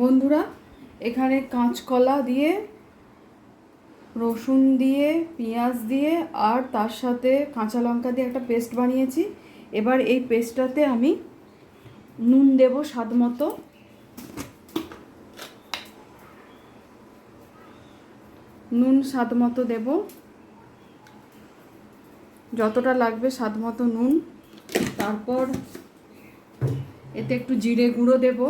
বন্ধুরা, এখানে কাঁচকলা দিয়ে, রসুন দিয়ে, পেঁয়াজ দিয়ে, আর তার সাথে কাঁচা লঙ্কা দিয়ে একটা পেস্ট বানিয়েছি। এবার এই পেস্টটাতে আমি নুন দেব স্বাদ মতো। নুন স্বাদ মতো দেব। যতটা লাগবে স্বাদ মতো নুন। তারপর এতে একটু জিরে গুঁড়ো দেব।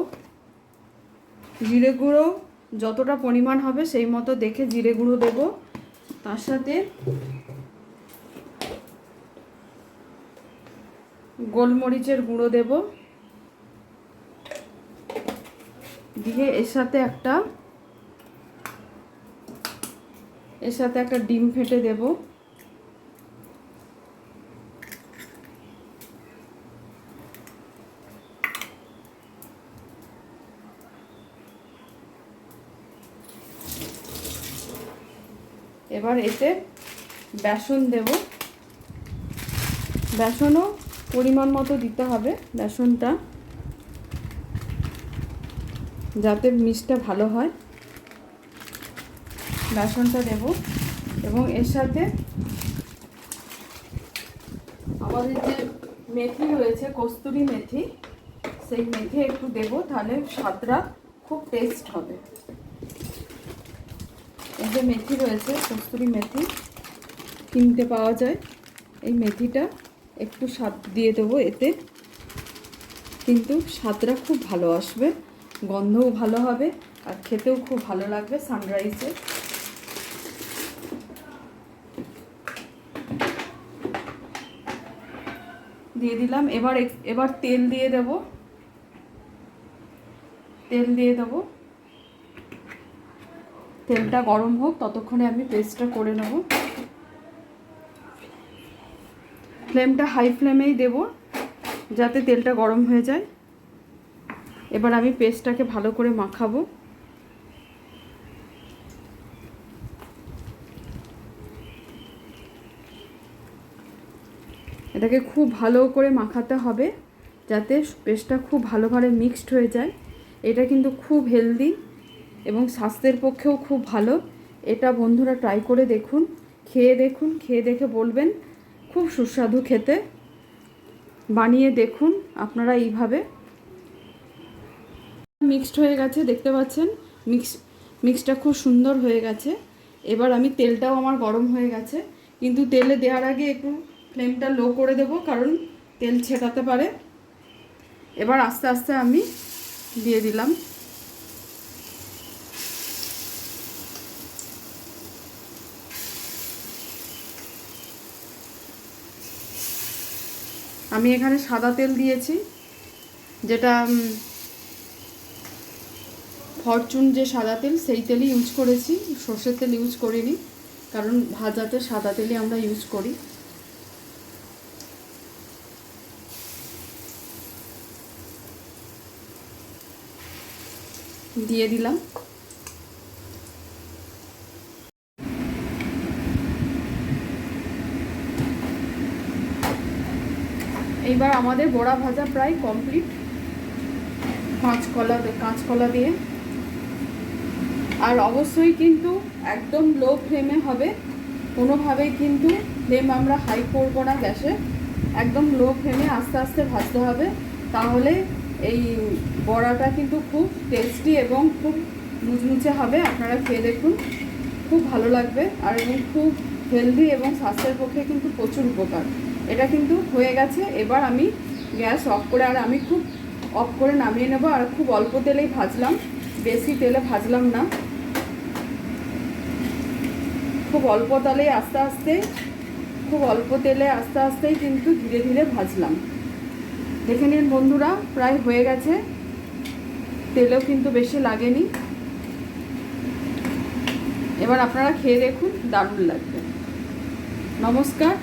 জিরে গুঁড়ো যতটা পরিমাণ হবে সেই মতো দেখে জিরে গুঁড়ো দেব। তার সাথে গোলমরিচের গুঁড়ো দেব। দিয়ে এর সাথে একটা এর সাথে একটা ডিম ফেটে দেবো। এবার এতে বেসন দেব। বেসনও পরিমাণ মতো দিতে হবে বেসনটা, যাতে মিষ্টিটা ভালো হয়। বেসনটা দেব এবং এর সাথে আমাদের যে মেথি রয়েছে, কস্তুরি মেথি, সেই মেথি একটু দেব, তাহলে স্বাদটা খুব টেস্ট হবে। এই যে মেথি রয়েছে, কস্তুরি মেথি কিনতে পাওয়া যায়। এই মেথিটা একটু স্বাদ দিয়ে দেবো এতে। কিন্তু স্বাদটা খুব ভালো আসবে, গন্ধও ভালো হবে, আর খেতেও খুব ভালো লাগবে সানরাইজে। দিয়ে দিলাম, এবার এবার তেল দিয়ে দেব। তেল দিয়ে দেবো। তেলটা গরম হোক, ততক্ষণে আমি পেস্টটা করে নেব। ফ্লেমটা হাই ফ্লেমেই দেব, যাতে তেলটা গরম হয়ে যায়। এবার আমি পেস্টটাকে ভালো করে মাখাবো। এটাকে খুব ভালো করে মাখাতে হবে, যাতে পেস্টটা খুব ভালোভাবে মিক্সড হয়ে যায়। এটা কিন্তু খুব হেলদি এবং স্বাস্থ্যের পক্ষেও খুব ভালো। এটা বন্ধুরা ট্রাই করে দেখুন, খেয়ে দেখুন, খেয়ে দেখে বলবেন, খুব সুস্বাদু খেতে। বানিয়ে দেখুন আপনারা এইভাবে। মিক্সড হয়ে গেছে, দেখতে পাচ্ছেন? মিক্স মিক্সটা খুব সুন্দর হয়ে গেছে। এবার আমি তেলটাও আমার গরম হয়ে গেছে। কিন্তু তেলে দেওয়ার আগে একটু ফ্লেমটা লো করে দেব, কারণ তেল ছেটাতে পারে। এবার আস্তে আস্তে আমি দিয়ে দিলাম। আমি এখানে সাদা তেল দিয়েছি, যেটা ফরচুন যে সাদা তেল, সেই তেলই ইউজ করেছি। সর্ষের তেল ইউজ করিনি, কারণ ভাজাতে সাদা তেলই আমরা ইউজ করি। দিয়ে দিলাম। এইবার আমাদের বড়া ভাজা প্রায় কমপ্লিট কাঁচকলা কাঁচকলা দিয়ে। আর অবশ্যই কিন্তু একদম লো ফ্লেমে হবে। কোনোভাবেই কিন্তু ফ্লেম আমরা হাই করব না গ্যাসে। একদম লো ফ্লেমে আস্তে আস্তে ভাজতে হবে। তাহলে এই বড়াটা কিন্তু খুব টেস্টি এবং খুব মুচমুচে হবে। আপনারা খেয়ে দেখুন। খুব ভালো লাগবে। আর এবং খুব হেলদি এবং স্বাস্থ্যের পক্ষে কিন্তু প্রচুর উপকার। এটা কিন্তু হয়ে গেছে। এবার আমি গ্যাস অফ করে আর আমি খুব অফ করে নামিয়ে নেব। আর খুব অল্প তেলেই ভাজলাম। বেশি তেলে ভাজলাম না। খুব অল্প তেলে আস্তে আস্তে, খুব অল্প তেলে আস্তে আস্তেই কিন্তু ধীরে ধীরে ভাজলাম। দেখে নিন বন্ধুরা, প্রায় হয়ে গেছে। তেলেও কিন্তু বেশি লাগেনি। এবার আপনারা খেয়ে দেখুন, দারুণ লাগবে। নমস্কার।